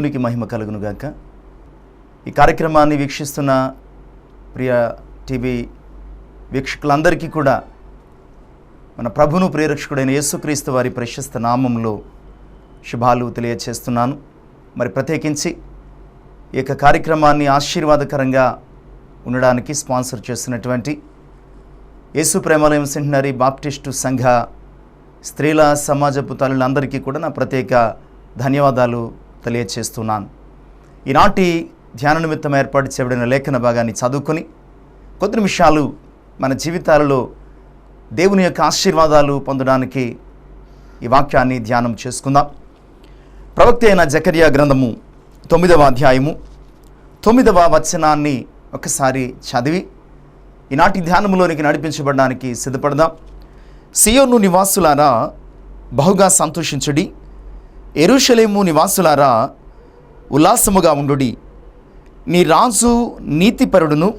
దేవునికి మహిమ కలుగునుగాక. ఈ కార్యక్రమాన్ని వీక్షిస్తున్న ప్రియ టీవీ వీక్షకులందరికీ కూడా మన ప్రభును ప్రియరక్షకుడైన యేసుక్రీస్తు వారి ప్రశస్త నామంలో శుభాలు తెలియచేస్తున్నాను. మరి ప్రత్యేకించి ఈ యొక్క కార్యక్రమాన్ని ఆశీర్వాదకరంగా ఉండడానికి స్పాన్సర్ చేస్తున్నటువంటి యేసు ప్రేమాలయం సెంటనరీ బాప్టిస్టు సంఘ స్త్రీల సమాజపు తల్లులందరికీ కూడా నా ప్రత్యేక ధన్యవాదాలు తెలియచేస్తున్నాను. ఈనాటి ధ్యాన నిమిత్తం ఏర్పాటు చేయబడిన లేఖన భాగాన్ని చదువుకొని కొద్ది నిమిషాలు మన జీవితాలలో దేవుని యొక్క ఆశీర్వాదాలు పొందడానికి ఈ వాక్యాన్ని ధ్యానం చేసుకుందాం. ప్రవక్త అయిన జకరియా గ్రంథము తొమ్మిదవ అధ్యాయము తొమ్మిదవ వచనాన్ని ఒకసారి చదివి ఈనాటి ధ్యానంలోనికి నడిపించబడడానికి సిద్ధపడదాం. సియోను నివాసులారా బహుగా సంతోషించుడి. ఎరుషలేము నివాసులారా ఉల్లాసముగా ఉండుడి. నీ రాజు నీతిపరుడును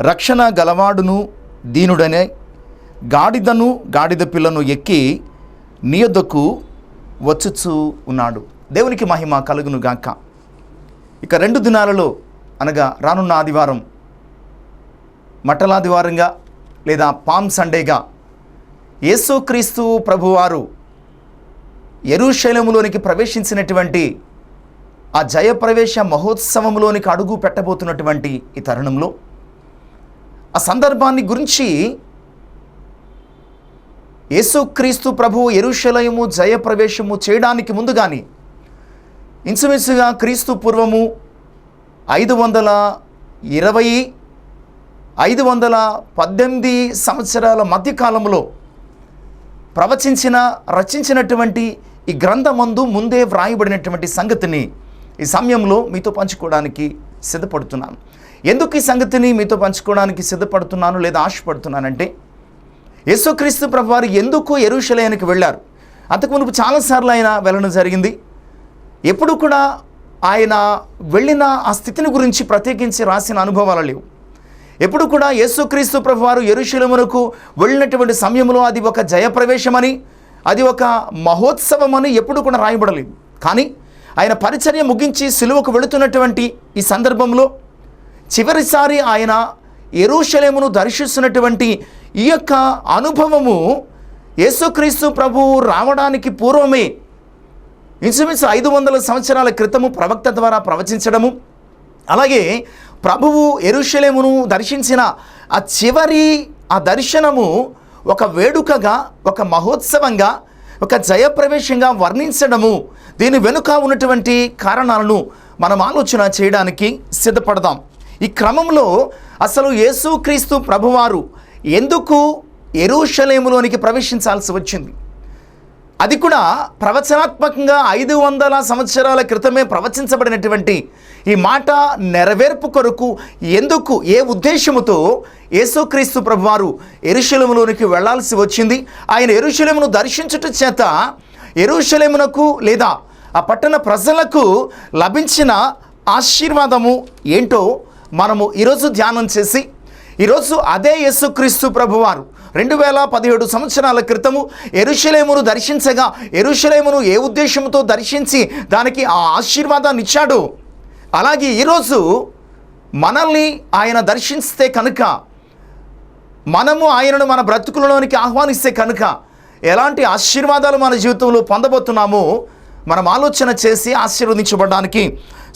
రక్షణ గలవాడును దీనుడనే. గాడిదను గాడిద పిల్లను ఎక్కి నీ యొద్దకు వచ్చుచూ ఉన్నాడు. దేవునికి మహిమ కలుగును గాక. ఇక రెండు దినాలలో అనగా రానున్న ఆదివారం మట్టలాదివారంగా లేదా పామ్ సండేగా యేసుక్రీస్తు ప్రభువారు ఎరుశైలములోనికి ప్రవేశించినటువంటి ఆ జయప్రవేశ మహోత్సవంలోనికి అడుగు పెట్టబోతున్నటువంటి ఈ తరుణంలో ఆ సందర్భాన్ని గురించి యేసుక్రీస్తు ప్రభు ఎరుశలయము జయప్రవేశము చేయడానికి ముందుగానే ఇంచుమించుగా క్రీస్తు పూర్వము ఐదు వందల ఇరవై ఐదు వందల పద్దెనిమిది సంవత్సరాల మధ్యకాలంలో ప్రవచించిన రచించినటువంటి ఈ గ్రంథమందు ముందే వ్రాయబడినటువంటి సంగతిని ఈ సమయంలో మీతో పంచుకోవడానికి సిద్ధపడుతున్నాను. ఎందుకు ఈ సంగతిని మీతో పంచుకోవడానికి సిద్ధపడుతున్నాను లేదా ఆశపడుతున్నానంటే యేసుక్రీస్తు ప్రభు వారు ఎందుకు ఎరుషలేనికి వెళ్ళారు? అంతకు మునుపు చాలాసార్లు ఆయన వెళ్ళడం జరిగింది. ఎప్పుడు కూడా ఆయన వెళ్ళిన ఆ స్థితిని గురించి ప్రత్యేకించి రాసిన అనుభవాలు లేవు. ఎప్పుడు కూడా యేసుక్రీస్తు ప్రభు వారు ఎరుశలమునకు వెళ్ళినటువంటి సమయంలో అది ఒక జయప్రవేశమని అది ఒక మహోత్సవమని ఎప్పుడు కూడా రాయబడలేదు. కానీ ఆయన పరిచర్య ముగించి సిలువకు వెళుతున్నటువంటి ఈ సందర్భంలో చివరిసారి ఆయన ఎరుషలేమును దర్శిస్తున్నటువంటి ఈ యొక్క అనుభవము యేసుక్రీస్తు ప్రభువు రావడానికి పూర్వమే ఇంచుమించు ఐదు వందల సంవత్సరాల క్రితము ప్రవక్త ద్వారా ప్రవచించడము. అలాగే ప్రభువు ఎరుషలేమును దర్శించిన ఆ చివరి ఆ దర్శనము ఒక వేడుకగా ఒక మహోత్సవంగా ఒక జయప్రవేశంగా వర్ణించడము. దీని వెనుక ఉన్నటువంటి కారణాలను మనం ఆలోచన చేయడానికి సిద్ధపడదాం. ఈ క్రమంలో అసలు యేసుక్రీస్తు ప్రభువారు ఎందుకు ఎరుషలేములోనికి ప్రవేశించాల్సి వచ్చింది? అది కూడా ప్రవచనాత్మకంగా ఐదు వందల సంవత్సరాల క్రితమే ప్రవచించబడినటువంటి ఈ మాట నెరవేర్పు కొరకు ఎందుకు ఏ ఉద్దేశముతో యేసుక్రీస్తు ప్రభువారు ఎరుశలములోనికి వెళ్ళాల్సి వచ్చింది? ఆయన ఎరుశలమును దర్శించుట చేత ఎరుశలమునకు లేదా ఆ పట్టణ ప్రజలకు లభించిన ఆశీర్వాదము ఏంటో మనము ఈరోజు ధ్యానం చేసి ఈరోజు అదే యేసుక్రీస్తు ప్రభువారు రెండు వేల పదిహేడు సంవత్సరాల క్రితము ఎరుషలేమును దర్శించగా ఎరుషలేమును ఏ ఉద్దేశంతో దర్శించి దానికి ఆ ఆశీర్వాదాన్ని ఇచ్చాడు? అలాగే ఈరోజు మనల్ని ఆయన దర్శిస్తే కనుక మనము ఆయనను మన బ్రతుకులలోనికి ఆహ్వానిస్తే కనుక ఎలాంటి ఆశీర్వాదాలు మన జీవితంలో పొందబోతున్నామో మనం ఆలోచన చేసి ఆశీర్వదించబడడానికి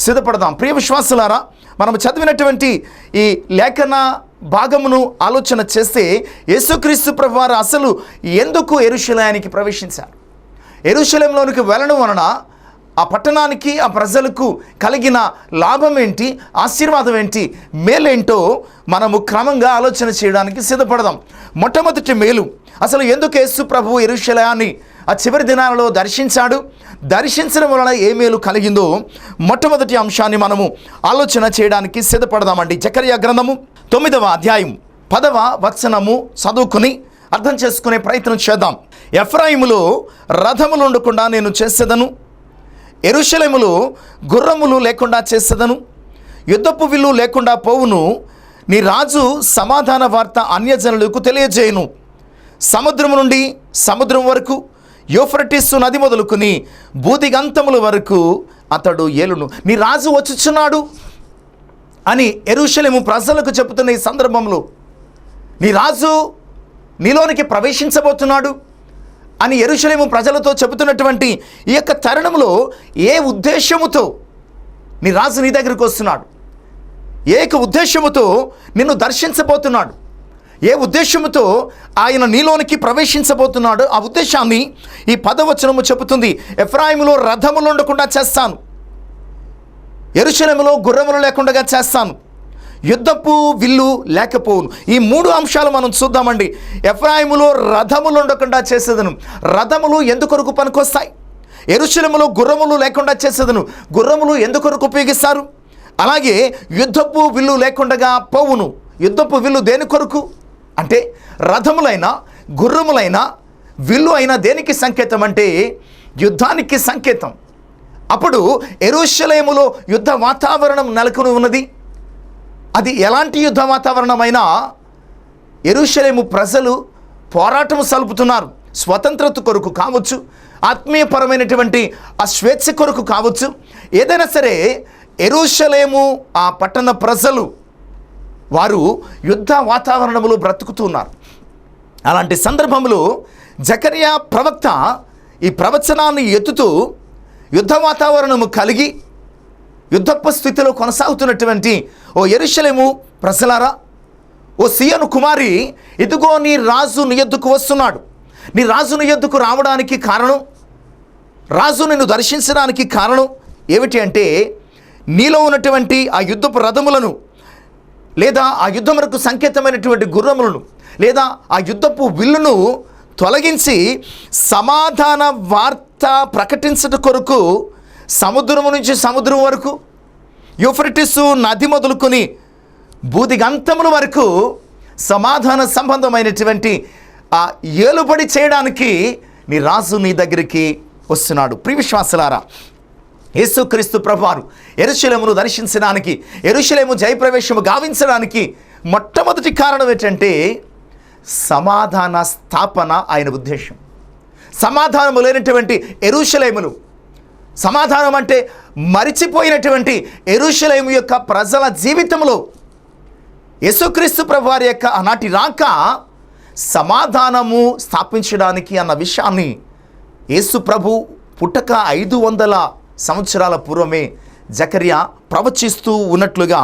సిద్ధపడదాం. ప్రియ విశ్వాసులారా మనం చదివినటువంటి ఈ లేఖన భాగమును ఆలోచన చేస్తే యేసుక్రీస్తు ప్రభువారు అసలు ఎందుకు ఎరుశలయానికి ప్రవేశించారు? ఎరుశలంలోనికి వెళ్ళడం వలన ఆ పట్టణానికి ఆ ప్రజలకు కలిగిన లాభం ఏంటి? ఆశీర్వాదం ఏంటి? మేలేంటో మనము క్రమంగా ఆలోచన చేయడానికి సిద్ధపడదాం. మొట్టమొదటి మేలు అసలు ఎందుకు యేసు ప్రభు ఎరుశలయాన్ని ఆ చివరి దినాలలో దర్శించాడు? దర్శించడం వలన ఏ మేలు కలిగిందో మొట్టమొదటి అంశాన్ని మనము ఆలోచన చేయడానికి సిద్ధపడదామండి. జకర్య గ్రంథము తొమ్మిదవ అధ్యాయం పదవ వచనము చదువుకుని అర్థం చేసుకునే ప్రయత్నం చేద్దాం. ఎఫ్రాయిములు రథములు ఉండకుండా నేను చేసేదను ఎరుషలేములు గుర్రములు లేకుండా చేసేదను యుద్ధపు విల్లు లేకుండా పోవును నీ రాజు సమాధాన వార్త అన్యజనులకు తెలియజేయును. సముద్రము నుండి సముద్రం వరకు యూఫ్రటిస్సు నది మొదలుకుని బూదిగంతముల వరకు అతడు ఏలును. నీ రాజు వచ్చుచున్నాడు అని ఎరుషలేము ప్రజలకు చెబుతున్న ఈ సందర్భంలో నీ రాజు నీలోనికి ప్రవేశించబోతున్నాడు అని ఎరుషలేము ప్రజలతో చెబుతున్నటువంటి ఈ యొక్క తరుణంలో ఏ ఉద్దేశముతో నీ రాజు నీ దగ్గరికి వస్తున్నాడు? ఏక ఉద్దేశముతో నిన్ను దర్శించబోతున్నాడు? ఏ ఉద్దేశముతో ఆయన నీలోనికి ప్రవేశించబోతున్నాడు? ఆ ఉద్దేశాన్ని ఈ పదవచనము చెబుతుంది. ఎఫ్రాయిములో రథములు ఉండకుండా చేస్తాను. ఎరుశలములో గుర్రములు లేకుండా చేస్తాను. యుద్ధపు విల్లు లేకపోవును. ఈ మూడు అంశాలు మనం చూద్దామండి. ఎఫ్రాయిములో రథములు ఉండకుండా చేసేదను. రథములు ఎందుకొరకు పనికొస్తాయి? ఎరుశలములో గుర్రములు లేకుండా చేసేదను. గుర్రములు ఎందుకొరకు ఉపయోగిస్తారు? అలాగే యుద్ధపు విల్లు లేకుండా పోవును. యుద్ధపు విల్లు దేని కొరకు? అంటే రథములైన గుర్రములైన విల్లు అయినా దేనికి సంకేతం అంటే యుద్ధానికి సంకేతం. అప్పుడు ఎరుషలేములో యుద్ధ వాతావరణం నెలకొని ఉన్నది. అది ఎలాంటి యుద్ధ వాతావరణమైనా ఎరుషలేము ప్రజలు పోరాటం సలుపుతున్నారు. స్వతంత్రత కొరకు కావచ్చు ఆత్మీయపరమైనటువంటి ఆ స్వేచ్ఛ కొరకు కావచ్చు. ఏదైనా సరే ఎరుషలేము ఆ పట్టణ ప్రజలు వారు యుద్ధ వాతావరణంలో బ్రతుకుతున్నారు అలాంటి సందర్భంలో జకర్యా ప్రవక్త ఈ ప్రవచనాన్ని ఎత్తుతూ యుద్ధ వాతావరణము కలిగి యుద్ధపు స్థితిలో కొనసాగుతున్నటువంటి ఓ ఎరుషలేము ప్రసలారా ఓ సియను కుమారి ఇదిగో నీ రాజు నీ ఎద్దుకు వస్తున్నాడు. నీ రాజు నీ ఎద్దుకు రావడానికి కారణం రాజు నిన్ను దర్శించడానికి కారణం ఏమిటి అంటే నీలో ఉన్నటువంటి ఆ యుద్ధపు రథములను లేదా ఆ యుద్ధములకు సంకేతమైనటువంటి గుర్రములను లేదా ఆ యుద్ధపు విల్లును తొలగించి సమాధాన వార్త ప్రకటించట కొరకు సముద్రము నుంచి సముద్రం వరకు యూఫ్రటిస్ నది మొదలుకొని బూదిగంతముల వరకు సమాధాన సంబంధమైనటువంటి ఆ ఏలుబడి చేయడానికి నీ రాజు నీ దగ్గరికి వస్తున్నాడు. ప్రియవిశ్వాసలారా యేసుక్రీస్తు ప్రభువారు ఎరుశలేమును దర్శించడానికి ఎరుశలేము జయప్రవేశము గావించడానికి మొట్టమొదటి కారణం ఏంటంటే సమాధాన స్థాపన ఆయన ఉద్దేశం. సమాధానము లేనటువంటి ఎరుషలేమును. సమాధానం అంటే మరిచిపోయినటువంటి ఎరుషలేము యొక్క ప్రజల జీవితంలో యేసుక్రీస్తు ప్రభువారి యొక్క ఆనాటి రాక సమాధానము స్థాపించడానికి అన్న విషయాన్ని యేసు ప్రభు పుట్టక ఐదు వందల సంవత్సరాల పూర్వమే జకర్యా ప్రవచిస్తూ ఉన్నట్లుగా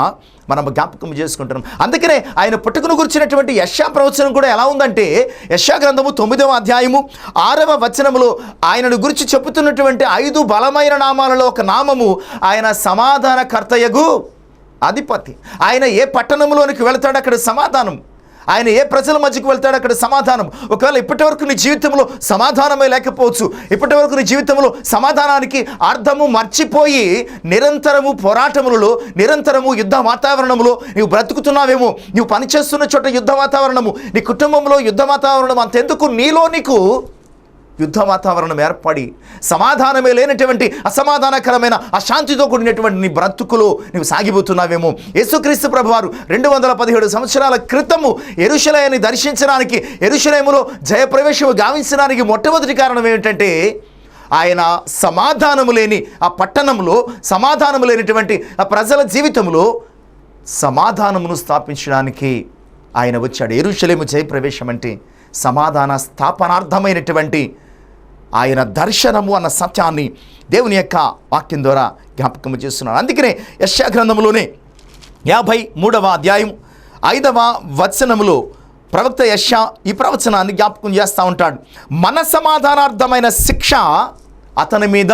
మనం జ్ఞాపకం చేసుకుంటున్నాం. అందుకనే ఆయన పుట్టుకను గురించినటువంటి యశా ప్రవచనం కూడా ఎలా ఉందంటే యశా గ్రంథము తొమ్మిదవ అధ్యాయము ఆరవ వచనములో ఆయనను గురించి చెబుతున్నటువంటి ఐదు బలమైన నామాలలో ఒక నామము ఆయన సమాధానకర్తయగు అధిపతి. ఆయన ఏ పట్టణంలోనికి వెళతాడు అక్కడ సమాధానం. ఆయన ఏ ప్రజల మధ్యకు వెళ్తాడు అక్కడ సమాధానం. ఒకవేళ ఇప్పటి వరకు నీ జీవితంలో సమాధానమే లేకపోవచ్చు ఇప్పటి వరకు నీ జీవితంలో సమాధానానికి అర్థము మర్చిపోయి నిరంతరము పోరాటములలో నిరంతరము యుద్ధ వాతావరణంలో నీవు బ్రతుకుతున్నావేమో నీవు పనిచేస్తున్న చోట యుద్ధ వాతావరణము నీ కుటుంబంలో యుద్ధ వాతావరణం అంతెందుకు? నీలో నీకు యుద్ధ వాతావరణం ఏర్పడి సమాధానమే లేనటువంటి అసమాధానకరమైన అశాంతితో కూడినటువంటి నీ బ్రతుకులో నీవు సాగిపోతున్నావేమో. యేసుక్రీస్తు ప్రభువారు రెండు వందల పదిహేడు సంవత్సరాల క్రితము ఎరుశలయాన్ని దర్శించడానికి ఎరుషలేములో జయప్రవేశము గావించడానికి మొట్టమొదటి కారణం ఏమిటంటే ఆయన సమాధానము లేని ఆ పట్టణంలో సమాధానము లేనటువంటి ఆ ప్రజల జీవితంలో సమాధానమును స్థాపించడానికి ఆయన వచ్చాడు. ఎరుషలేము జయప్రవేశం అంటే సమాధాన స్థాపనార్థమైనటువంటి ఆయన దర్శనము అన్న సత్యాన్ని దేవుని యొక్క వాక్యం ద్వారా జ్ఞాపకం చేస్తున్నాడు. అందుకనే యశా గ్రంథంలోనే యాభై మూడవ అధ్యాయం ఐదవ వచనములో ప్రవక్త యశ ఈ ప్రవచనాన్ని జ్ఞాపకం చేస్తూ ఉంటాడు. మన సమాధానార్థమైన శిక్ష అతని మీద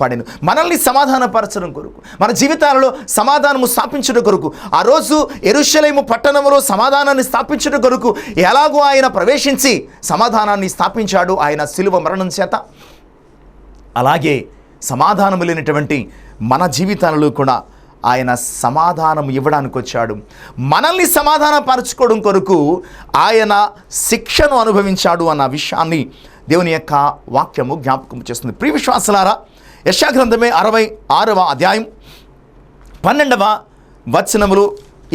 పడెను. మనల్ని సమాధానపరచడం కొరకు మన జీవితాలలో సమాధానము స్థాపించడం కొరకు ఆ రోజు ఎరుషలేము పట్టణంలో సమాధానాన్ని స్థాపించడం కొరకు ఎలాగో ఆయన ప్రవేశించి సమాధానాన్ని స్థాపించాడు ఆయన శిలువ మరణం చేత. అలాగే సమాధానం లేనటువంటి మన జీవితాలలో కూడా ఆయన సమాధానం ఇవ్వడానికి వచ్చాడు. మనల్ని సమాధానపరచుకోవడం కొరకు ఆయన శిక్షను అనుభవించాడు అన్న విషయాన్ని దేవుని యొక్క వాక్యము జ్ఞాపకం చేస్తుంది. ప్రియ విశ్వాసలారా యశాగ్రంథమే అరవై ఆరవ అధ్యాయం పన్నెండవ వచనములు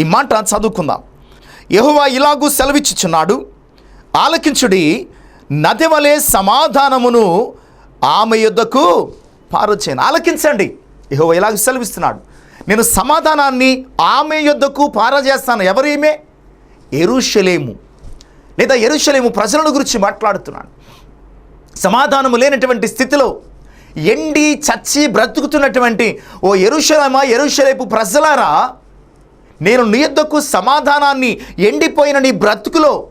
ఈ మాట చదువుకుందాం. యహువా ఇలాగూ సెలవిచ్చుచున్నాడు ఆలకించుడి నది వలె సమాధానమును ఆమె యుద్ధకు పారొచ్చాను ఆలకించండి ఇహో ఇలాగ సెలవిస్తున్నాడు నేను సమాధానాన్ని ఆమె యొద్దకు పారజేస్తాను. ఎవరేమే? ఎరుషలేము లేదా ఎరుషలేము ప్రజలను గురించి మాట్లాడుతున్నాను సమాధానము లేనటువంటి స్థితిలో ఎండి చచ్చి బ్రతుకుతున్నటువంటి ఓ ఎరుషలేమా ఎరుషలేపు ప్రజలారా నేను నీ యొద్దకు సమాధానాన్ని ఎండిపోయిన నీ బ్రతుకులో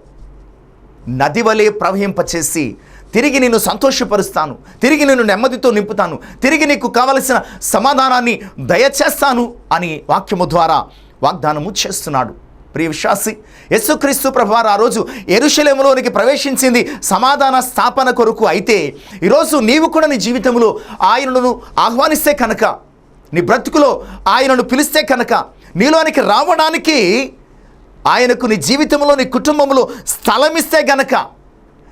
నది వలె ప్రవహింపచేసి తిరిగి నేను సంతోషపరుస్తాను తిరిగి నేను నెమ్మదితో నింపుతాను తిరిగి నీకు కావలసిన సమాధానాన్ని దయచేస్తాను అని వాక్యము ద్వారా వాగ్దానము చేస్తున్నాడు. ప్రియ విశ్వాసి యస్సుక్రీస్తు ప్రభువారు ఆ రోజు ఎరుశలేములోనికి ప్రవేశించింది సమాధాన స్థాపన కొరకు. అయితే ఈరోజు నీవు కూడా నీ జీవితంలో ఆయనను ఆహ్వానిస్తే కనుక నీ బ్రతుకులో ఆయనను పిలిస్తే కనుక నీలోనికి రావడానికి ఆయనకు నీ జీవితంలో నీ కుటుంబంలో స్థలమిస్తే గనక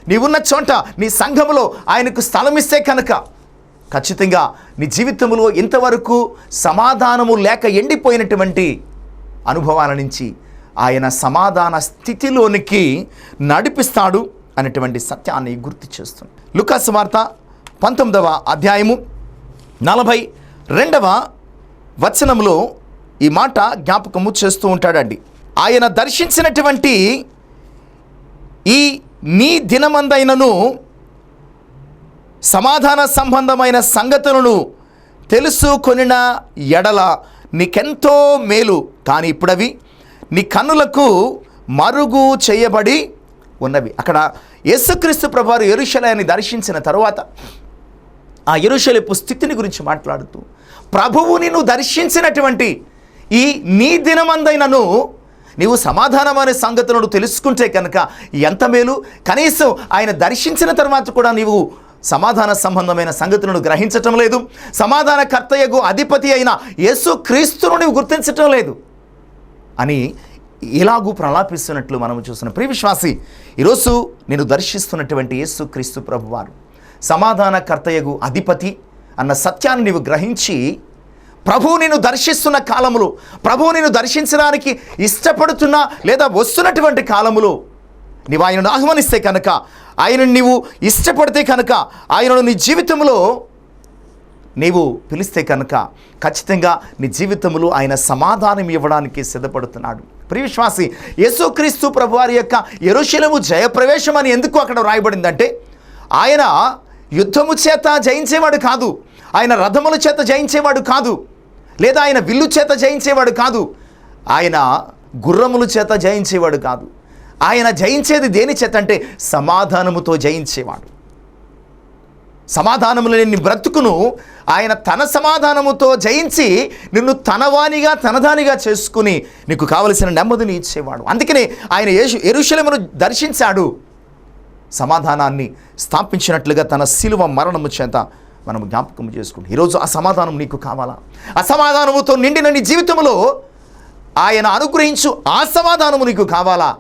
నీవున్న చోట నీ సంఘములో ఆయనకు స్థలమిస్తే కనుక ఖచ్చితంగా నీ జీవితంలో ఇంతవరకు సమాధానము లేక ఎండిపోయినటువంటి అనుభవాల నుంచి ఆయన సమాధాన స్థితిలోనికి నడిపిస్తాడు అనేటువంటి సత్యాన్ని గుర్తు చేస్తుంది. లుకాసు వార్త పంతొమ్మిదవ అధ్యాయము నలభై రెండవ వచనంలో ఈ మాట జ్ఞాపకము చేస్తూ ఉంటాడండి. ఆయన దర్శించినటువంటి ఈ నీ దినమందైనను సమాధాన సంబంధమైన సంగతులను తెలుసుకొనిన ఎడల నీకెంతో మేలు. కానీ ఇప్పుడవి నీ కన్నులకు మరుగు చేయబడి ఉన్నవి. అక్కడ యేసుక్రీస్తు ప్రభువారు ఎరుషలయాన్ని దర్శించిన తరువాత ఆ ఎరుషలేపు స్థితిని గురించి మాట్లాడుతూ ప్రభువు నిన్ను దర్శించినటువంటి ఈ నీ దినమందైనను నీవు సమాధానమైన సంగతులను తెలుసుకుంటే కనుక ఎంత మేలు? కనీసం ఆయన దర్శించిన తర్వాత కూడా నీవు సమాధాన సంబంధమైన సంగతులను గ్రహించటం లేదు. సమాధానకర్తయ్యకు అధిపతి అయిన యేసు క్రీస్తును నీవు గుర్తించటం లేదు. అని ఇలాగూ ప్రలాపిస్తున్నట్లు మనం చూస్తున్న. ప్రియ విశ్వాసి ఈరోజు నేను దర్శిస్తున్నటువంటి యేసు క్రీస్తు ప్రభువారు సమాధాన కర్తయ్యకు అధిపతి అన్న సత్యాన్ని నీవు గ్రహించి ప్రభువు నేను దర్శిస్తున్న కాలములు ప్రభువు నేను దర్శించడానికి ఇష్టపడుతున్న లేదా వస్తున్నటువంటి కాలములు నీవు ఆయనను ఆహ్వానిస్తే కనుక ఆయనను నీవు ఇష్టపడితే కనుక ఆయనను నీ జీవితంలో నీవు పిలిస్తే కనుక ఖచ్చితంగా నీ జీవితంలో ఆయన సమాధానం ఇవ్వడానికి సిద్ధపడుతున్నాడు. ప్రియవిశ్వాసి యేసుక్రీస్తు ప్రభువారి యొక్క ఎరుశలము జయప్రవేశం అని ఎందుకు అక్కడ వ్రాయబడిందంటే ఆయన యుద్ధము చేత జయించేవాడు కాదు ఆయన రథముల చేత జయించేవాడు కాదు లేదా ఆయన విల్లు చేత జయించేవాడు కాదు ఆయన గుర్రముల చేత జయించేవాడు కాదు. ఆయన జయించేది దేని చేత అంటే సమాధానముతో జయించేవాడు. సమాధానములు లేని బ్రతుకును ఆయన తన సమాధానముతో జయించి నిన్ను తనవానిగా తనదానిగా చేసుకుని నీకు కావలసిన నెమ్మదిని ఇచ్చేవాడు. అందుకనే ఆయన యేసు ఎరుశలమును దర్శించాడు. సమాధానాన్ని స్థాపించినట్లుగా తన శిలువ మరణము చేత మనం జ్ఞాపకం చేసుకుంటాం. ఈరోజు ఆ సమాధానం నీకు కావాలా? అసమాధానముతో నిండిన నీ జీవితంలో ఆయన అనుగ్రహించు ఆ సమాధానము నీకు కావాలా?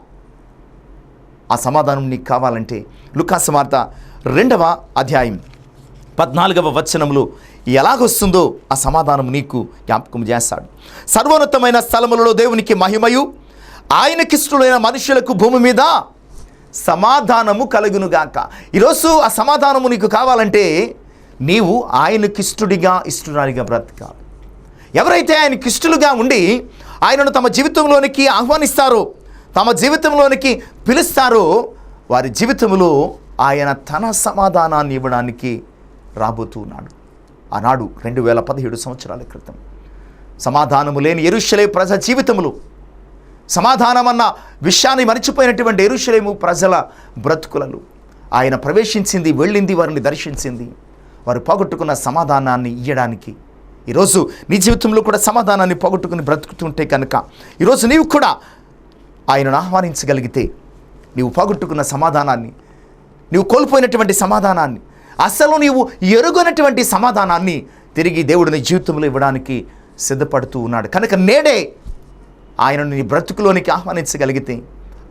ఆ సమాధానం నీకు కావాలంటే లుకాసమార్త రెండవ అధ్యాయం పద్నాలుగవ వచనములు ఎలాగొస్తుందో ఆ సమాధానం నీకు జ్ఞాపకం చేస్తాడు. సర్వోన్నతమైన స్థలములలో దేవునికి మహిమయు ఆయనకిష్టులైన మనుషులకు భూమి మీద సమాధానము కలుగునుగాక. ఈరోజు ఆ సమాధానము నీకు కావాలంటే నీవు ఆయనకిష్టుడిగా ఇష్టురాలిగా బ్రతకాలి. ఎవరైతే ఆయనకి ఇష్టలుగా ఉండి ఆయనను తమ జీవితంలోనికి ఆహ్వానిస్తారో తమ జీవితంలోనికి పిలుస్తారో వారి జీవితంలో ఆయన తన సమాధానాన్ని ఇవ్వడానికి రాబోతున్నాడు. ఆనాడు రెండు వేల పదిహేడు సంవత్సరాల క్రితం. సమాధానము లేని ఎరుషలే ప్రజ జీవితములు సమాధానమన్న విషయాన్ని మరిచిపోయినటువంటి ఎరుషలేము ప్రజల బ్రతుకులలో ఆయన ప్రవేశించింది వెళ్ళింది వారిని దర్శించింది. వారు పోగొట్టుకున్న సమాధానాన్ని ఇయ్యడానికి. ఈరోజు నీ జీవితంలో కూడా సమాధానాన్ని పోగొట్టుకుని బ్రతుకుతుంటే కనుక ఈరోజు నీవు కూడా ఆయనను ఆహ్వానించగలిగితే నీవు పోగొట్టుకున్న సమాధానాన్ని నీవు కోల్పోయినటువంటి సమాధానాన్ని అసలు నీవు ఎరుగనటువంటి సమాధానాన్ని తిరిగి దేవుడిని జీవితంలో ఇవ్వడానికి సిద్ధపడుతూ ఉన్నాడు. కనుక నేడే ఆయనను నీ బ్రతుకులోనికి ఆహ్వానించగలిగితే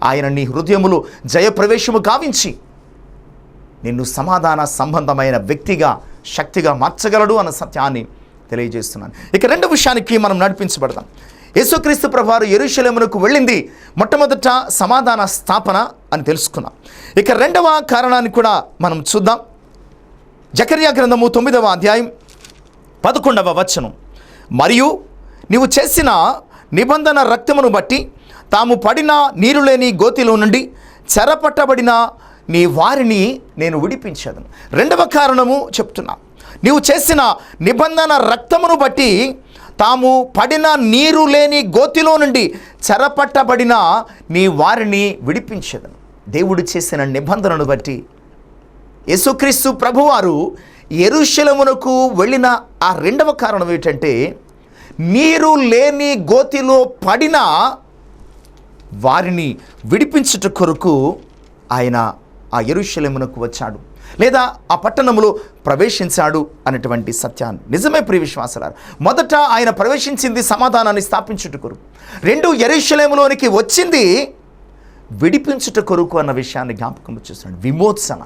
ఆయన నీ హృదయములు జయప్రవేశము గావించి నిన్ను సమాధాన సంబంధమైన వ్యక్తిగా శక్తిగా మార్చగలడు అన్న సత్యాన్ని తెలియజేస్తున్నాను. ఇక రెండు విషయానికి మనం నడిపించబడదాం. యేసుక్రీస్తు ప్రభువారు ఎరుషలేమునకు వెళ్ళింది. మొట్టమొదట సమాధాన స్థాపన అని తెలుసుకున్నాం ఇక రెండవ కారణాన్ని కూడా మనం చూద్దాం. జకర్యా గ్రంథము తొమ్మిదవ అధ్యాయం పదకొండవ వచనం. మరియు నీవు చేసిన నిబంధన రక్తమును బట్టి తాము పడిన నీరు లేని గోతిలో నుండి చెరపట్టబడిన నీ వారిని నేను విడిపించదను రెండవ కారణము చెప్తున్నా. నీవు చేసిన నిబంధన రక్తమును బట్టి తాము పడిన నీరు లేని గోతిలో నుండి చెరపట్టబడిన నీ వారిని విడిపించదను దేవుడు చేసిన నిబంధనను బట్టి యేసుక్రీస్తు ప్రభువారు ఎరుశలమునకు వెళ్ళిన ఆ రెండవ కారణం ఏంటంటే నీరు లేని గోతిలో పడిన వారిని విడిపించుట కొరకు ఆయన ఆ ఎరుశలమునకు వచ్చాడు. లేదా ఆ పట్టణంలో ప్రవేశించాడు అనేటువంటి సత్యాన్ని. నిజమే ప్రియ విశ్వాసలారు మొదట ఆయన ప్రవేశించింది సమాధానాన్ని స్థాపించుట కొరకు. రెండు ఎరుశలేములోనికి వచ్చింది విడిపించుట కొరకు అన్న విషయాన్ని జ్ఞాపకం వచ్చేస్తున్నాడు విమోచన.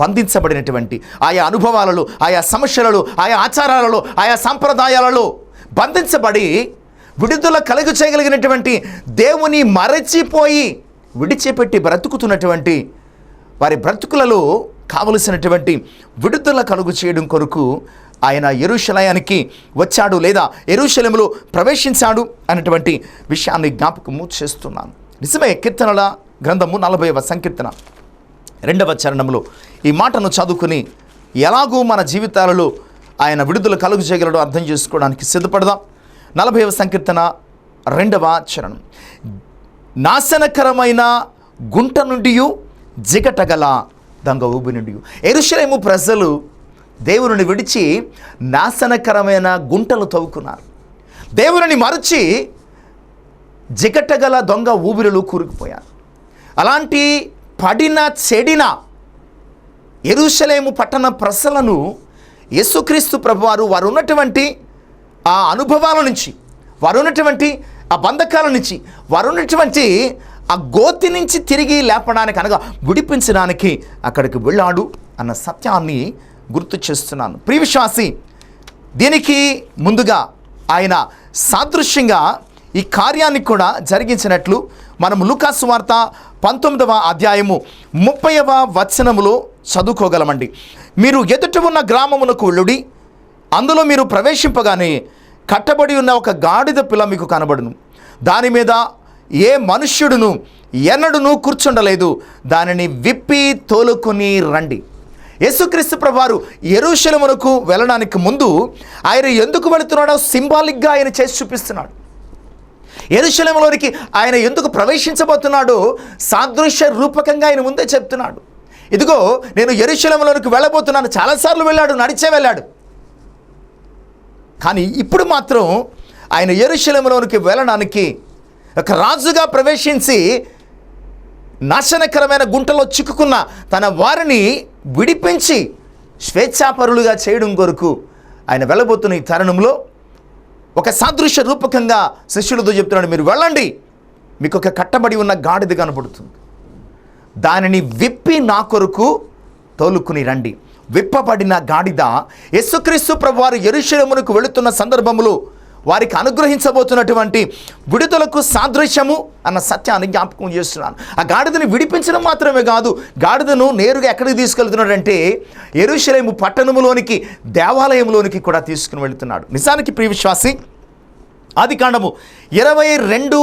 బంధించబడినటువంటి ఆయా అనుభవాలలో ఆయా సమస్యలలో ఆయా ఆచారాలలో ఆయా సంప్రదాయాలలో బంధించబడి విడుదల కలుగు చేయగలిగినటువంటి దేవుని మరచిపోయి విడిచిపెట్టి బ్రతుకుతున్నటువంటి వారి బ్రతుకులలో కావలసినటువంటి విడుదల కలుగు చేయడం కొరకు ఆయన ఎరుశలయానికి వచ్చాడు లేదా ఎరుశలంలో ప్రవేశించాడు అనేటువంటి విషయాన్ని జ్ఞాపకము చేస్తున్నాను. నిజమే కీర్తనల గ్రంథము నలభైవ సంకీర్తన. రెండవ చరణంలో ఈ మాటను చదువుకుని ఎలాగూ మన జీవితాలలో ఆయన విడుదల కలుగు చేయగలడో అర్థం చేసుకోవడానికి సిద్ధపడదాం. నలభైవ సంకీర్తన రెండవ చరణం. నాశనకరమైన గుంట నుండి జిగటగల దొంగ ఊబి నుండి ఎరుషలేము ప్రజలు దేవుని విడిచి నాశనకరమైన గుంటలు తవ్వుకున్నారు. దేవుని మరచి జిగటగల దొంగ ఊబిరిలో కూరుకుపోయారు. అలాంటి పడిన చెడిన ఎరుషలేము పట్టణ ప్రశ్నలను యేసుక్రీస్తు ప్రభువారు వారు ఉన్నటువంటి ఆ అనుభవాల నుంచి వారు ఉన్నటువంటి ఆ బంధకాల నుంచి వారు ఉన్నటువంటి ఆ గోతి నుంచి తిరిగి లేపడానికి అనగా విడిపించడానికి అక్కడికి వెళ్ళాడు అన్న సత్యాన్ని గుర్తు చేస్తున్నాను. ప్రియవిశ్వాసి దీనికి ముందుగా ఆయన సాదృశ్యంగా ఈ కార్యాన్ని కూడా జరిగించినట్లు మనం లుకాసు వార్త పంతొమ్మిదవ అధ్యాయము ముప్పైవ వచనములో చదువుకోగలమండి. మీరు ఎదుట ఉన్న గ్రామమునకు వెళ్ళుడి అందులో మీరు ప్రవేశింపగానే కట్టబడి ఉన్న ఒక గాడిద పిల్ల మీకు కనబడును. దాని మీద ఏ మనుష్యుడును ఎన్నడును కూర్చుండలేదు. దానిని విప్పి తోలుకొని రండి. యేసుక్రీస్తు ప్రభువారు ఎరుశలమునకు వెళ్ళడానికి ముందు ఆయన ఎందుకు వెళుతున్నాడో సింబాలిక్గా ఆయన చేసి చూపిస్తున్నాడు. ఎరుశలంలోనికి ఆయన ఎందుకు ప్రవేశించబోతున్నాడో? సాదృశ్య రూపకంగా ఆయన ముందే చెప్తున్నాడు. ఇదిగో నేను ఎరుశలంలోనికి వెళ్ళబోతున్నాను. చాలాసార్లు వెళ్ళాడు నడిచే వెళ్ళాడు. కానీ ఇప్పుడు మాత్రం ఆయన ఎరుశలంలోనికి వెళ్ళడానికి ఒక రాజుగా ప్రవేశించి నాశనకరమైన గుంటలో చిక్కుకున్న తన వారిని విడిపించి స్వేచ్ఛాపరులుగా చేయడం కొరకు ఆయన వెళ్ళబోతున్న ఈ తరుణంలో ఒక సాదృశ్య రూపకంగా శిష్యులతో చెప్తున్నాడు మీరు వెళ్ళండి. మీకు ఒక కట్టబడి ఉన్న గాడిద కనపడుతుంది దానిని విప్పి నా కొరకు తోలుకుని రండి. విప్పబడిన గాడిద యేసుక్రీస్తు ప్రభువారు ఎరుశలమునకు వెళుతున్న సందర్భములో వారికి అనుగ్రహించబోతున్నటువంటి విడుదలకు సాదృశ్యము అన్న సత్యాన్ని జ్ఞాపకం చేస్తున్నాను. ఆ గాడిదని విడిపించడం మాత్రమే కాదు గాడిదను నేరుగా ఎక్కడికి తీసుకెళ్తున్నాడంటే ఎరుశలేము పట్టణములోనికి దేవాలయంలోనికి కూడా తీసుకుని వెళుతున్నాడు. నిజానికి ప్రియ విశ్వాసి ఆది కాండము ఇరవై రెండు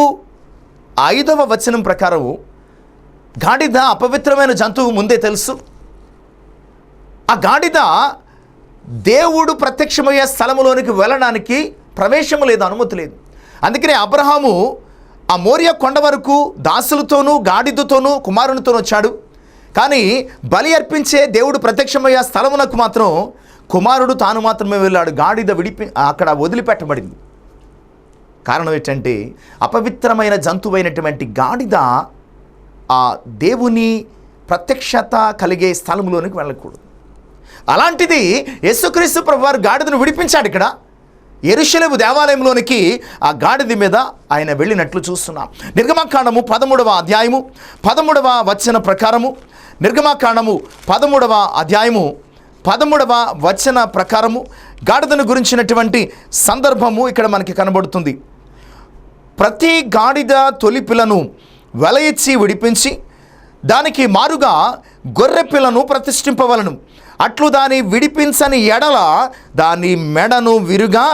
ఐదవ వచనం ప్రకారము గాడిద అపవిత్రమైన జంతువు ముందే తెలుసు. ఆ గాడిద దేవుడు ప్రత్యక్షమయ్యే స్థలములోనికి వెళ్ళడానికి ప్రవేశము లేదు అనుమతి లేదు. అందుకనే అబ్రహాము ఆ మోరియా కొండ వరకు దాసులతోనూ గాడిదతోనూ కుమారునితోనూ వచ్చాడు. కానీ బలి అర్పించే దేవుడు ప్రత్యక్షమయ్యే స్థలమునకు మాత్రం కుమారుడు తాను మాత్రమే వెళ్ళాడు. గాడిద విడిపి అక్కడ వదిలిపెట్టబడింది. కారణం ఏంటంటే అపవిత్రమైన జంతువైనటువంటి గాడిద ఆ దేవుని ప్రత్యక్షత కలిగే స్థలంలోనికి వెళ్ళకూడదు. అలాంటిది యేసుక్రీస్తు ప్రభు వారు గాడిదను విడిపించాడు ఇక్కడ. ఎరుషలేము దేవాలయంలోనికి ఆ గాడిద మీద ఆయన వెళ్ళినట్లు చూస్తున్నాం. నిర్గమాకాండము పదమూడవ అధ్యాయము పదమూడవ వచన ప్రకారము నిర్గమాకాండము పదమూడవ అధ్యాయము పదమూడవ వచన ప్రకారము గాడిదను గురించినటువంటి సందర్భము ఇక్కడ మనకి కనబడుతుంది. ప్రతి గాడిద తొలి పిల్లను ఇచ్చి విడిపించి దానికి మారుగా గొర్రె పిల్లను ప్రతిష్ఠింపవలను. అట్లు దాని విడిపించని ఎడల దాని మెడను విరుగా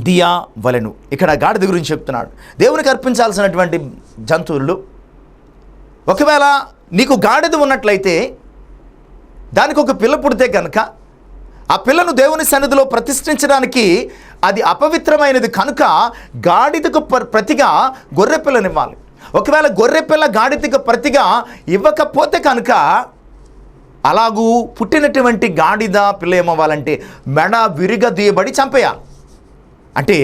దియా వలెను ఇక్కడ గాడిద గురించి చెప్తున్నాడు. దేవునికి అర్పించాల్సినటువంటి జంతువులు ఒకవేళ నీకు గాడిద ఉన్నట్లయితే దానికి ఒక పిల్ల పుడితే కనుక ఆ పిల్లను దేవుని సన్నిధిలో ప్రతిష్ఠించడానికి అది అపవిత్రమైనది కనుక గాడిదకు ప్రతిగా గొర్రె పిల్లనివ్వాలి ఒకవేళ గొర్రె పిల్ల గాడిదకు ప్రతిగా ఇవ్వకపోతే కనుక అలాగూ పుట్టినటువంటి గాడిద పిల్ల ఏమవ్వాలంటే మెడ విరిగదీయబడి చంపేయాలి. అంటే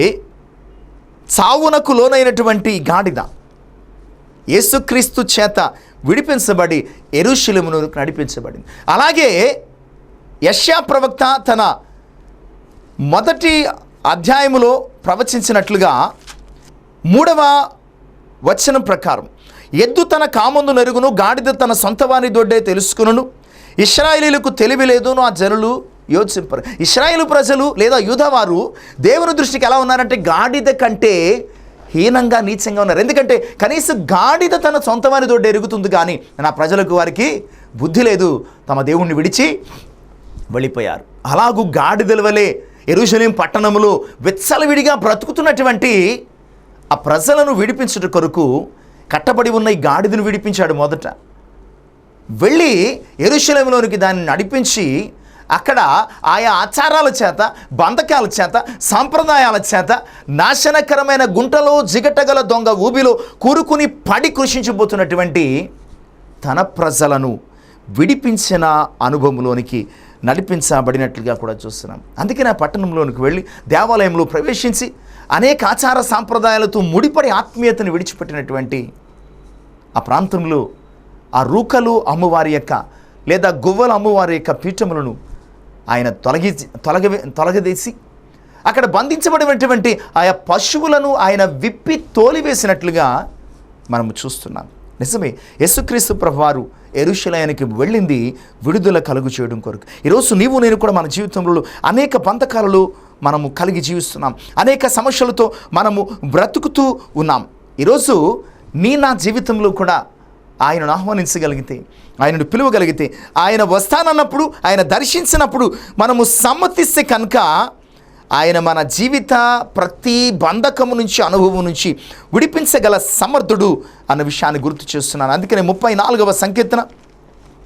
చావునకు లోనైనటువంటి గాడిద యేసుక్రీస్తు చేత విడిపించబడి ఎరుశిలమును నడిపించబడింది. అలాగే యష్యా ప్రవక్త తన మొదటి అధ్యాయములో ప్రవచించినట్లుగా మూడవ వచనం ప్రకారం ఎద్దు తన కామందు నెరుగును గాడిద తన సొంత వాని దొడ్డే తెలుసుకును ఇస్రాయిలీలకు తెలివి లేదును ఆ జనులు యోచింపరు. ఇస్రాయేలు ప్రజలు లేదా యూదవారు దేవుని దృష్టికి ఎలా ఉన్నారంటే గాడిద కంటే హీనంగా నీచంగా ఉన్నారు. ఎందుకంటే కనీసం గాడిద తన సొంత వాని ఎరుగుతుంది కానీ నా ప్రజలకు వారికి బుద్ధి లేదు. తమ దేవుణ్ణి విడిచి వెళ్ళిపోయారు. అలాగూ గాడిదల వలె ఎరుషలేం పట్టణములో విచ్చలవిడిగా బ్రతుకుతున్నటువంటి ఆ ప్రజలను విడిపించుట కొరకు కట్టబడి ఉన్న ఈ గాడిదను విడిపించాడు మొదట. వెళ్ళి ఎరుశలంలోనికి దాన్ని నడిపించి అక్కడ ఆయా ఆచారాల చేత బంధకాల చేత సాంప్రదాయాల చేత నాశనకరమైన గుంటలో జిగటగల దొంగ ఊబిలో కూరుకుని పడి కృషించబోతున్నటువంటి తన ప్రజలను విడిపించిన అనుభవంలోనికి నడిపించబడినట్లుగా కూడా చూస్తున్నాం. అందుకే నా పట్టణంలోనికి వెళ్ళి దేవాలయంలో ప్రవేశించి అనేక ఆచార సాంప్రదాయాలతో ముడిపడి ఆత్మీయతను విడిచిపెట్టినటువంటి ఆ ప్రాంతంలో ఆ రూకలు అమ్మవారి యొక్క లేదా గువ్వల అమ్మవారి యొక్క పీఠములను ఆయన తొలగి తొలగ తొలగదీసి అక్కడ బంధించబడినటువంటి ఆయా పశువులను ఆయన విప్పి తోలివేసినట్లుగా మనము చూస్తున్నాం. నిజమే యేసుక్రీస్తు ప్రభువారు ఎరుషులయానికి వెళ్ళింది విడుదల కలుగు చేయడం కొరకు. ఈరోజు నీవు నేను కూడా మన జీవితంలో అనేక బంధకాలలో మనము కలిగి జీవిస్తున్నాం. అనేక సమస్యలతో మనము బ్రతుకుతూ ఉన్నాం. ఈరోజు నీ నా జీవితంలో కూడా ఆయనను ఆహ్వానించగలిగితే ఆయనను పిలువగలిగితే ఆయన వస్తానన్నప్పుడు ఆయన దర్శించినప్పుడు మనము సమ్మతిస్తే కనుక ఆయన మన జీవిత ప్రతి బంధకము నుంచి అనుభవం నుంచి విడిపించగల సమర్థుడు అన్న విషయాన్ని గుర్తు చేస్తున్నాను. అందుకనే ముప్పై నాలుగవ సంకీర్తన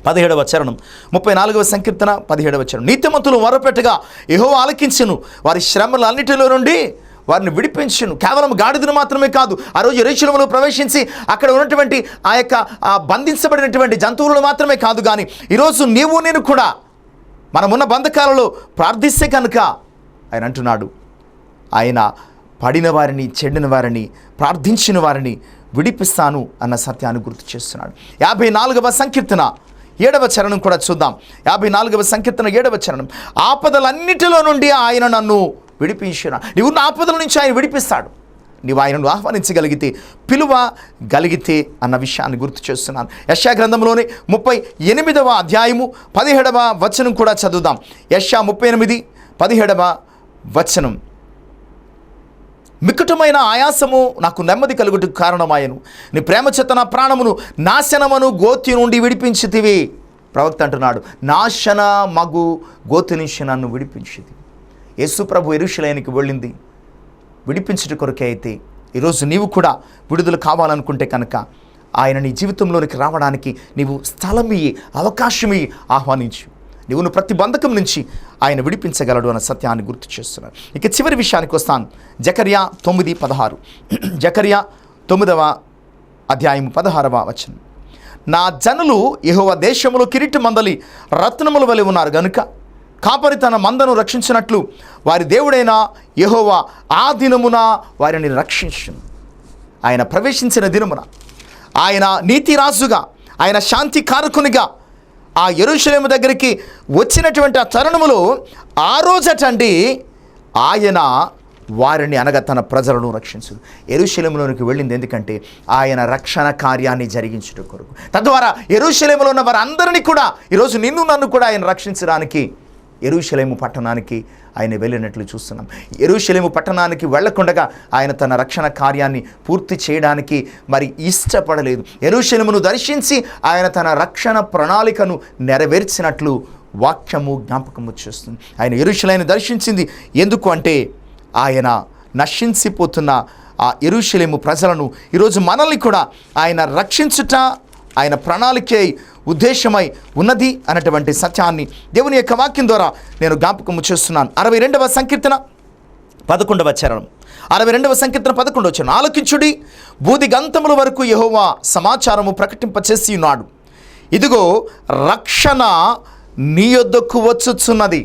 పదిహేడవ చరణం. ముప్పై నాలుగవ సంకీర్తన పదిహేడవ చరణం. నీతిమంతులు మొరపెట్టగా ఏహో ఆలకించను. వారి శ్రమలన్నిటిలో నుండి వారిని విడిపించును. కేవలం గాడిదను మాత్రమే కాదు ఆ రోజు ఎరుశలంలో ప్రవేశించి అక్కడ ఉన్నటువంటి ఆ యొక్క బంధించబడినటువంటి జంతువులను మాత్రమే కాదు కానీ ఈరోజు నీవు నేను కూడా మనమున్న బంధకాలలో ప్రార్థిస్తే కనుక ఆయన అంటున్నాడు ఆయన పడిన వారిని చెడిన వారిని ప్రార్థించిన వారిని విడిపిస్తాను అన్న సత్యాన్ని గుర్తు చేస్తున్నాడు. యాభై నాలుగవ సంకీర్తన ఏడవ చరణం కూడా చూద్దాం. యాభై నాలుగవ సంకీర్తన ఏడవ చరణం. ఆపదలన్నిటిలో నుండి ఆయన నన్ను విడిపించిన. నీవు ఉన్న ఆపదల నుంచి ఆయన విడిపిస్తాడు. నీవు ఆయనను ఆహ్వానించగలిగితే పిలువ గలిగితే అన్న విషయాన్ని గుర్తు చేస్తున్నాను. యశా గ్రంథంలోని ముప్పై ఎనిమిదవ అధ్యాయము పదిహేడవ వచనం కూడా చదువుదాం. యశా ముప్పై ఎనిమిది పదిహేడవ వచనం. మికుటమైన ఆయాసము నాకు నెమ్మది కలుగుటకు కారణమాయను. నీ ప్రేమ చేత నా ప్రాణమును నాశనమును గోతి నుండి విడిపించితివి. ప్రవక్త అంటున్నాడు నాశన మగు గోతి నుంచి నన్ను విడిపించితివి. యేసుప్రభు ఎరుషులైనకి వెళ్ళింది. విడిపించుట కొరకే అయితే ఈరోజు నీవు కూడా విడుదల కావాలనుకుంటే కనుక ఆయన నీ జీవితంలోనికి రావడానికి నీవు స్థలం ఇయ్యి అవకాశం ఇయ్యి ఆహ్వానించు. నీవు నువ్వు ప్రతి బంధకం నుంచి ఆయన విడిపించగలడు అన్న సత్యాన్ని గుర్తు చేస్తున్నాను. ఇక చివరి విషయానికి వస్తాను. జకర్యా తొమ్మిది పదహారు. జకర్యా తొమ్మిదవ అధ్యాయం పదహారవ వచనం. నా జనులు యహోవ దేశములో కిరీటి మందలి రత్నముల వలె ఉన్నారు గనుక కాపరి తన మందను రక్షించినట్లు వారి దేవుడైన యహోవా ఆ దినమున వారిని రక్షించును. ఆయన ప్రవేశించిన దినమున ఆయన నీతిరాజుగా ఆయన శాంతి కారకునిగా ఆ ఎరుషలేము దగ్గరికి వచ్చినటువంటి ఆ తరుణములో ఆ రోజటండి ఆయన వారిని అనగా తన ప్రజలను రక్షించు ఎరుశలేములోనికి వెళ్ళింది ఎందుకంటే ఆయన రక్షణ కార్యాన్ని జరిగించుట కొరకు. తద్వారా ఎరుశలేములో ఉన్న వారందరినీ కూడా ఈరోజు నిన్ను నన్ను కూడా ఆయన రక్షించడానికి ఎరుషలేము పట్టణానికి ఆయన వెళ్ళినట్లు చూస్తున్నాం. ఎరుషలేము పట్టణానికి వెళ్ళకుండగా ఆయన తన రక్షణ కార్యాన్ని పూర్తి చేయడానికి మరి ఇష్టపడలేదు. ఎరుషలేమును దర్శించి ఆయన తన రక్షణ ప్రణాళికను నెరవేర్చినట్లు వాక్యము జ్ఞాపకము చేస్తుంది. ఆయన ఎరుషలేను దర్శించింది ఎందుకు అంటే ఆయన నశించిపోతున్న ఆ ఎరుషలేము ప్రజలను ఈరోజు మనల్ని కూడా ఆయన రక్షించుట ఆయన ప్రణాళికే ఉద్దేశమై ఉన్నది అన్నటువంటి సత్యాన్ని దేవుని యొక్క వాక్యం ద్వారా నేను జ్ఞాపకము చేస్తున్నాను. అరవై రెండవ సంకీర్తన పదకొండవ చరణం. అరవై రెండవ సంకీర్తన పదకొండవ చరణం. ఆలోకించుడి బూది గంతముల వరకు యహోవా సమాచారము ప్రకటింపచేసి ఉన్నాడు ఇదిగో రక్షణ నీ యొద్దకు వచ్చుచున్నది.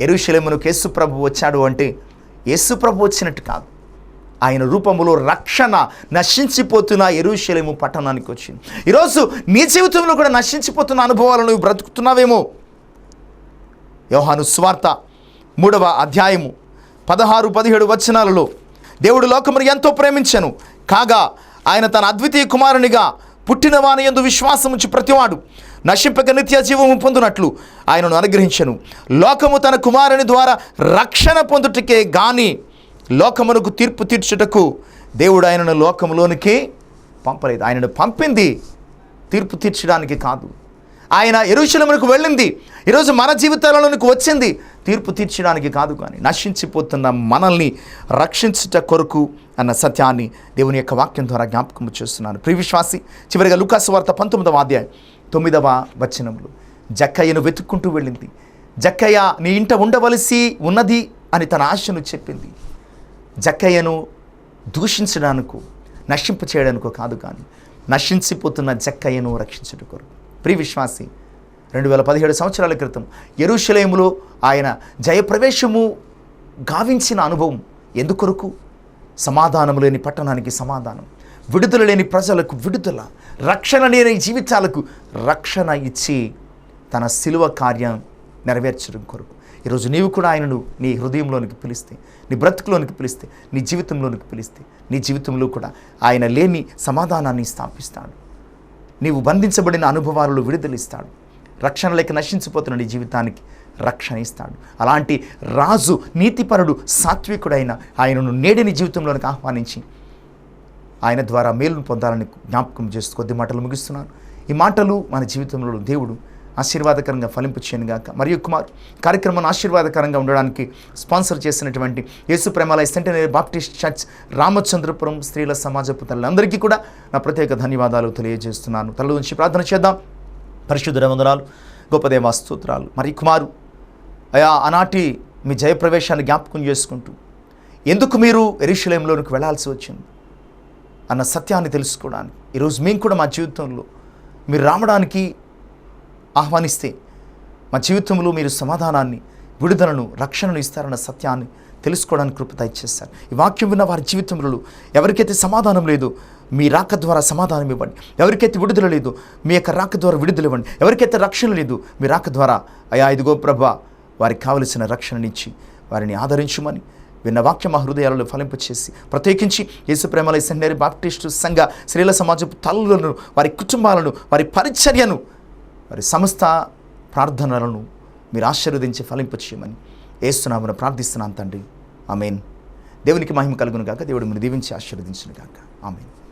ఎరుషలేమునకు యేసుప్రభు వచ్చాడు అంటే యేసుప్రభు వచ్చినట్టు కాదు. ఆయన రూపంలో రక్షణ నశించిపోతున్న ఎరుశలేము పట్టణానికి వచ్చింది. ఈరోజు నీ జీవితంలో కూడా నశించిపోతున్న అనుభవాలను నువ్వు బ్రతుకుతున్నావేమో? యోహాను స్వార్త మూడవ అధ్యాయము పదహారు పదిహేడు వచనాలలో దేవుడు లోకమును ఎంతో ప్రేమించను. కాగా ఆయన తన అద్వితీయ కుమారునిగా పుట్టిన వాని ఎందు విశ్వాసముంచి ప్రతివాడు నశింపక నిత్య జీవము పొందునట్లు ఆయనను అనుగ్రహించను. లోకము తన కుమారుని ద్వారా రక్షణ పొందుటకే గాని లోకమునకు తీర్పు తీర్చుటకు దేవుడు ఆయనను లోకంలోనికి పంపలేదు. ఆయనను పంపింది తీర్పు తీర్చడానికి కాదు. ఆయన ఎరుశలమునకు వెళ్ళింది. ఈరోజు మన జీవితాలలోనికి వచ్చింది. తీర్పు తీర్చడానికి కాదు కానీ నశించిపోతున్న మనల్ని రక్షించుట కొరకు అన్న సత్యాన్ని దేవుని యొక్క వాక్యం ద్వారా జ్ఞాపకం చేస్తున్నాను. ప్రియ విశ్వాసి చివరిగా లుకాసు వార్త పంతొమ్మిదవ అధ్యాయం తొమ్మిదవ వచనములు. జక్కయ్యను వెతుక్కుంటూ వెళ్ళింది. జక్కయ్య నీ ఇంట ఉండవలసి ఉన్నది అని తన ఆశను చెప్పింది. జక్కయ్యను దూషించడానికో నశింపు చేయడానికో కాదు కానీ నశించిపోతున్న జక్కయ్యను రక్షించడం కొరకు. ప్రియ విశ్వాసి రెండు వేల పదిహేడు సంవత్సరాల క్రితం ఎరుషలేములో ఆయన జయప్రవేశము గావించిన అనుభవం ఎందుకొరకు? సమాధానం లేని పట్టణానికి సమాధానం విడుదల లేని ప్రజలకు విడుదల రక్షణ లేని జీవితాలకు రక్షణ ఇచ్చి తన శిలువ కార్యం నెరవేర్చడం కొరకు. ఈరోజు నీవు కూడా ఆయనను నీ హృదయంలోనికి పిలిస్తే నీ బ్రతుకులోనికి పిలిస్తే నీ జీవితంలోనికి పిలిస్తే నీ జీవితంలో కూడా ఆయన లేని సమాధానాన్ని స్థాపిస్తాడు. నీవు బంధించబడిన అనుభవాలలో విడుదలిస్తాడు. రక్షణ లేక నశించిపోతున్న నీ జీవితానికి రక్షణ ఇస్తాడు. అలాంటి రాజు నీతిపరుడు సాత్వికుడైన ఆయనను నేడిని జీవితంలోనికి ఆహ్వానించి ఆయన ద్వారా మేలును పొందాలని జ్ఞాపకం చేస్తూ కొద్ది మాటలు ముగిస్తున్నాను. ఈ మాటలు మన జీవితంలో దేవుడు ఆశీర్వాదకరంగా ఫలింపు చేయనుగాక మరియు కుమార్ కార్యక్రమాన్ని ఆశీర్వాదకరంగా ఉండడానికి స్పాన్సర్ చేసినటువంటి Yesu Premalaya centenary baptist church Ramachandrapuram స్త్రీల సమాజపు తల్లందరికీ కూడా నా ప్రత్యేక ధన్యవాదాలు తెలియజేస్తున్నాను. తల నుంచి ప్రార్థన చేద్దాం. పరిశుద్ధ వందనాలు గొప్పదేవా స్తోత్రాలు. మరి కుమారు అయా ఆనాటి మీ జయప్రవేశాన్ని జ్ఞాపకం చేసుకుంటూ ఎందుకు మీరు ఎరుషలేంలోనికి వెళ్ళాల్సి వచ్చింది? అన్న సత్యాన్ని తెలుసుకోవడానికి. ఈరోజు మేము కూడా మా జీవితంలో మీరు రావడానికి ఆహ్వానిస్తే మా జీవితంలో మీరు సమాధానాన్ని విడుదలను రక్షణను ఇస్తారన్న సత్యాన్ని తెలుసుకోవడానికి కృప ఇచ్చేస్తారు ఈ వాక్యం విన్న వారి జీవితంలో ఎవరికైతే సమాధానం లేదో మీ రాక ద్వారా సమాధానం ఇవ్వండి. ఎవరికైతే విడుదల లేదు మీ యొక్క రాక ద్వారా విడుదల ఇవ్వండి. ఎవరికైతే రక్షణ లేదు మీ రాక ద్వారా అయా ఇదిగో ప్రభా వారికి కావలసిన రక్షణనిచ్చి వారిని ఆదరించమని విన్న వాక్యం మా హృదయాలలో ఫలింపచేసి ప్రత్యేకించి యేసు ప్రేమల సెండరీ బాప్టిస్టు సంఘ స్త్రీల సమాజపు తల్లులను వారి కుటుంబాలను వారి పరిచర్యను మరి సమస్త ప్రార్థనలను మీరు ఆశీర్వదించి ఫలింపచేయమని ఏస్తున్నామని ప్రార్థిస్తున్నాను తండ్రి. ఆమెన్. దేవునికి మహిమ కలుగును గాక దేవుడు మీరు దీవించి ఆశీర్వదించును గాక ఆమెన్.